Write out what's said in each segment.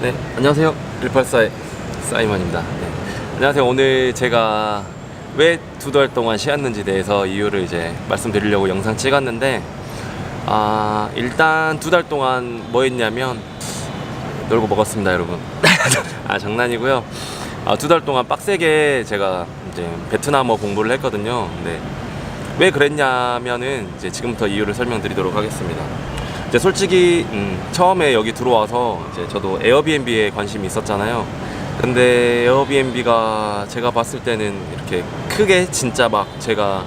네, 안녕하세요. 184의 사이먼입니다. 네. 안녕하세요. 오늘 제가 왜 두 달 동안 쉬었는지 대해서 이유를 이제 말씀드리려고 영상 찍었는데, 아, 일단 두 달 동안 뭐 했냐면, 놀고 먹었습니다, 여러분. 아, 장난이고요. 아, 두 달 동안 빡세게 제가 이제 베트남어 공부를 했거든요. 근데 왜 그랬냐면은 이제 지금부터 이유를 설명드리도록 하겠습니다. 이제 솔직히 음, 처음에 여기 들어와서 이제 저도 에어비앤비에 관심이 있었잖아요. 근데 에어비앤비가 제가 봤을 때는 이렇게 크게 진짜 막 제가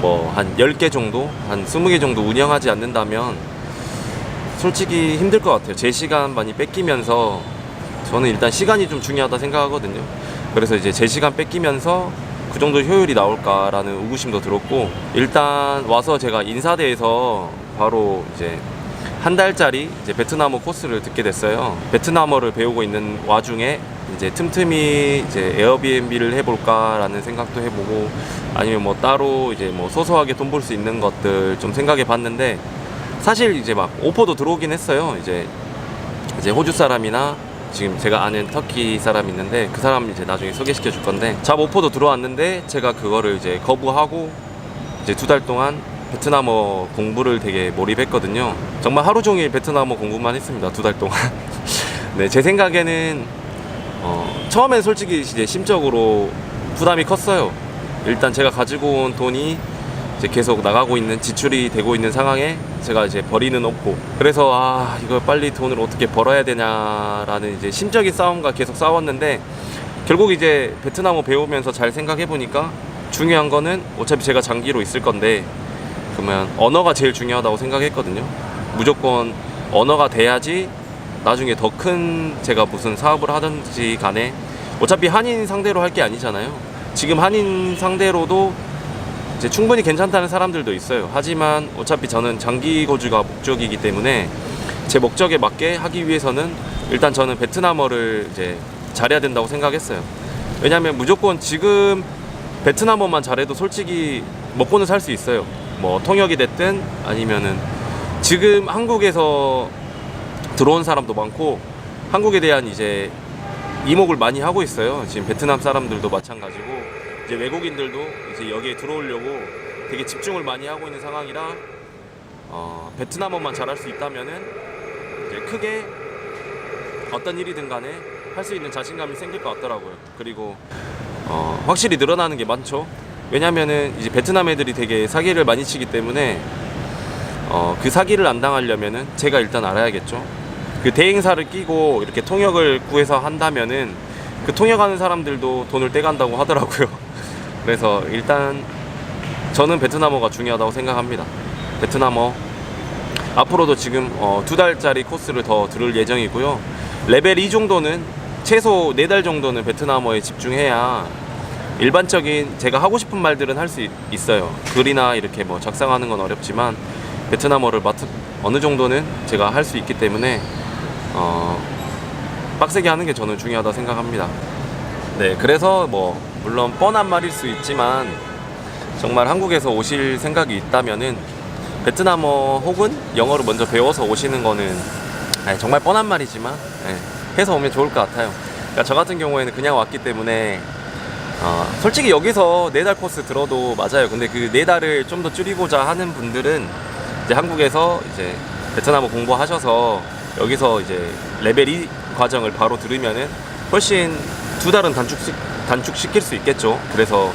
뭐 한 10개 정도, 한 20개 정도 운영하지 않는다면 솔직히 힘들 것 같아요. 제 시간 많이 뺏기면서 저는 일단 시간이 좀 중요하다 생각하거든요. 그래서 이제 제 시간 뺏기면서 그 정도 효율이 나올까라는 의구심도 들었고 일단 와서 제가 인사대에서 바로 이제 한 달짜리 이제 베트남어 코스를 듣게 됐어요. 베트남어를 배우고 있는 와중에 이제 틈틈이 이제 에어비앤비를 해볼까라는 생각도 해보고 아니면 뭐 따로 이제 뭐 소소하게 돈 벌 수 있는 것들 좀 생각해 봤는데 사실 이제 막 오퍼도 들어오긴 했어요. 이제 이제 호주 사람이나 지금 제가 아는 터키 사람 있는데 그 사람 이제 나중에 소개시켜 줄 건데 잡 오퍼도 들어왔는데 제가 그거를 이제 거부하고 이제 두 달 동안 베트남어 공부를 되게 몰입했거든요. 정말 하루 종일 베트남어 공부만 했습니다. 두 달 동안. 네, 제 생각에는 어, 처음엔 솔직히 이제 심적으로 부담이 컸어요. 일단 제가 가지고 온 돈이 이제 계속 나가고 있는 지출이 되고 있는 상황에 제가 이제 벌이는 없고 그래서 아 이걸 빨리 돈을 어떻게 벌어야 되냐라는 이제 심적인 싸움과 계속 싸웠는데 결국 이제 베트남어 배우면서 잘 생각해 보니까 중요한 거는 어차피 제가 장기로 있을 건데 그러면 언어가 제일 중요하다고 생각했거든요. 무조건 언어가 돼야지 나중에 더 큰 제가 무슨 사업을 하든지 간에 어차피 한인 상대로 할 게 아니잖아요. 지금 한인 상대로도 이제 충분히 괜찮다는 사람들도 있어요. 하지만 어차피 저는 장기 거주가 목적이기 때문에 제 목적에 맞게 하기 위해서는 일단 저는 베트남어를 이제 잘해야 된다고 생각했어요. 왜냐하면 무조건 지금 베트남어만 잘해도 솔직히 먹고는 살 수 있어요. 뭐 통역이 됐든 아니면은 지금 한국에서 들어온 사람도 많고 한국에 대한 이제 이목을 많이 하고 있어요. 지금 베트남 사람들도 마찬가지고 이제 외국인들도 이제 여기에 들어오려고 되게 집중을 많이 하고 있는 상황이라 어, 베트남어만 잘할 수 있다면은 이제 크게 어떤 일이든 간에 할 수 있는 자신감이 생길 것 같더라고요. 그리고 어, 확실히 늘어나는 게 많죠. 왜냐면은 이제 베트남 애들이 되게 사기를 많이 치기 때문에 어, 그 사기를 안 당하려면은 제가 일단 알아야겠죠. 그 대행사를 끼고 이렇게 통역을 구해서 한다면은 그 통역하는 사람들도 돈을 떼간다고 하더라고요. 그래서 일단 저는 베트남어가 중요하다고 생각합니다. 베트남어 앞으로도 지금 어, 두 달짜리 코스를 더 들을 예정이고요. 레벨 2 정도는 최소 4달 정도는 베트남어에 집중해야 일반적인 제가 하고 싶은 말들은 할 수 있어요. 글이나 이렇게 뭐 작성하는 건 어렵지만 베트남어를 맡 어느 정도는 제가 할 수 있기 때문에 어, 빡세게 하는 게 저는 중요하다 생각합니다. 네, 그래서 뭐 물론 뻔한 말일 수 있지만 정말 한국에서 오실 생각이 있다면은 베트남어 혹은 영어를 먼저 배워서 오시는 거는 아니, 정말 뻔한 말이지만 예, 해서 오면 좋을 것 같아요. 그러니까 저 같은 경우에는 그냥 왔기 때문에 어, 솔직히 여기서 네 달 코스 들어도 맞아요. 근데 그 네 달을 좀 더 줄이고자 하는 분들은 이제 한국에서 이제 베트남어 공부하셔서 여기서 이제 레벨 2 과정을 바로 들으면은 훨씬 두 달은 단축시, 단축시킬 수 있겠죠. 그래서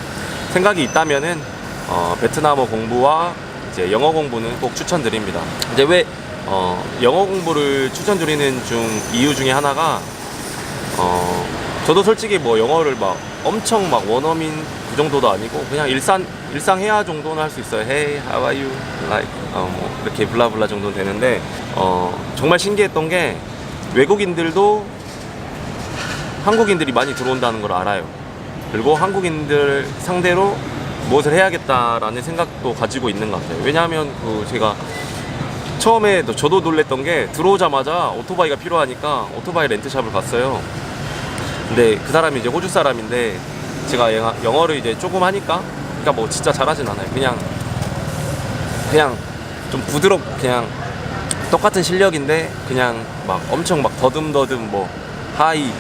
생각이 있다면은 어, 베트남어 공부와 이제 영어 공부는 꼭 추천드립니다. 이제 왜 어, 영어 공부를 추천드리는 중 이유 중에 하나가 어, 저도 솔직히 뭐 영어를 막 엄청 막 원어민 그 정도도 아니고 그냥 일상 일상 해야 정도는 할 수 있어요. Hey, how are you? Like 어, 뭐 이렇게 블라블라 정도는 되는데 어, 정말 신기했던 게 외국인들도 한국인들이 많이 들어온다는 걸 알아요. 그리고 한국인들 상대로 무엇을 해야겠다라는 생각도 가지고 있는 것 같아요. 왜냐하면 그 제가 처음에 저도 놀랬던 게 들어오자마자 오토바이가 필요하니까 오토바이 렌트샵을 갔어요. 근데 그 사람이 이제 호주 사람인데 제가 영어- 영어를 이제 조금 하니까 그러니까 뭐 진짜 잘하진 않아요. 그냥 그냥 좀 부드럽 그냥 똑같은 실력인데 그냥 막 엄청 막 더듬더듬 뭐 하이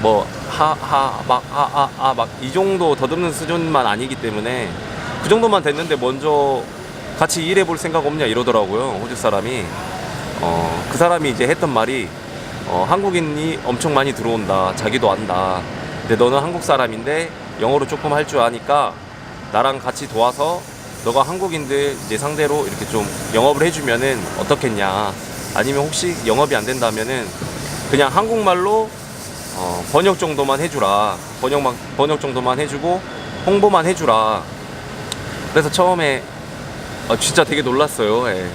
뭐 하하 막 아 아 아 막 이 정도 더듬는 수준만 아니기 때문에 그 정도만 됐는데 먼저 같이 일해 볼 생각 없냐 이러더라고요 호주 사람이 어 그 사람이 이제 했던 말이 어 한국인이 엄청 많이 들어온다 자기도 안다. 근데 너는 한국 사람인데 영어로 조금 할 줄 아니까 나랑 같이 도와서 너가 한국인들 이제 상대로 이렇게 좀 영업을 해주면은 어떻겠냐. 아니면 혹시 영업이 안 된다면은 그냥 한국말로 어, 번역 정도만 해주라. 번역만 번역 정도만 해주고 홍보만 해주라. 그래서 처음에 어, 진짜 되게 놀랐어요. 예.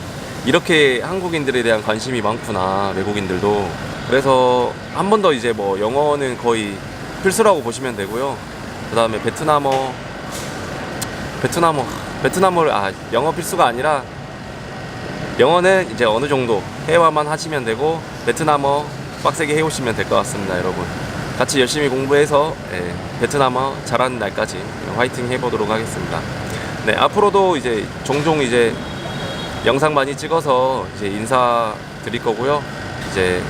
이렇게 한국인들에 대한 관심이 많구나 외국인들도 그래서 한 번 더 이제 뭐 영어는 거의 필수라고 보시면 되고요. 그 다음에 베트남어 베트남어 베트남어를 아 영어 필수가 아니라 영어는 이제 어느 정도 회화만 하시면 되고 베트남어 빡세게 해오시면 될 것 같습니다 여러분. 같이 열심히 공부해서 예, 베트남어 잘하는 날까지 화이팅 해보도록 하겠습니다. 네 앞으로도 이제 종종 이제 영상 많이 찍어서 이제 인사 드릴 거고요. 이제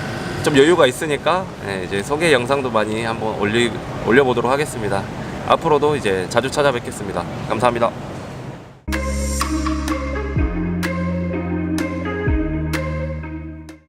좀 여유가 있으니까 예, 이제 소개 영상도 많이 한번 올리 올려보도록 하겠습니다. 앞으로도 이제 자주 찾아뵙겠습니다. 감사합니다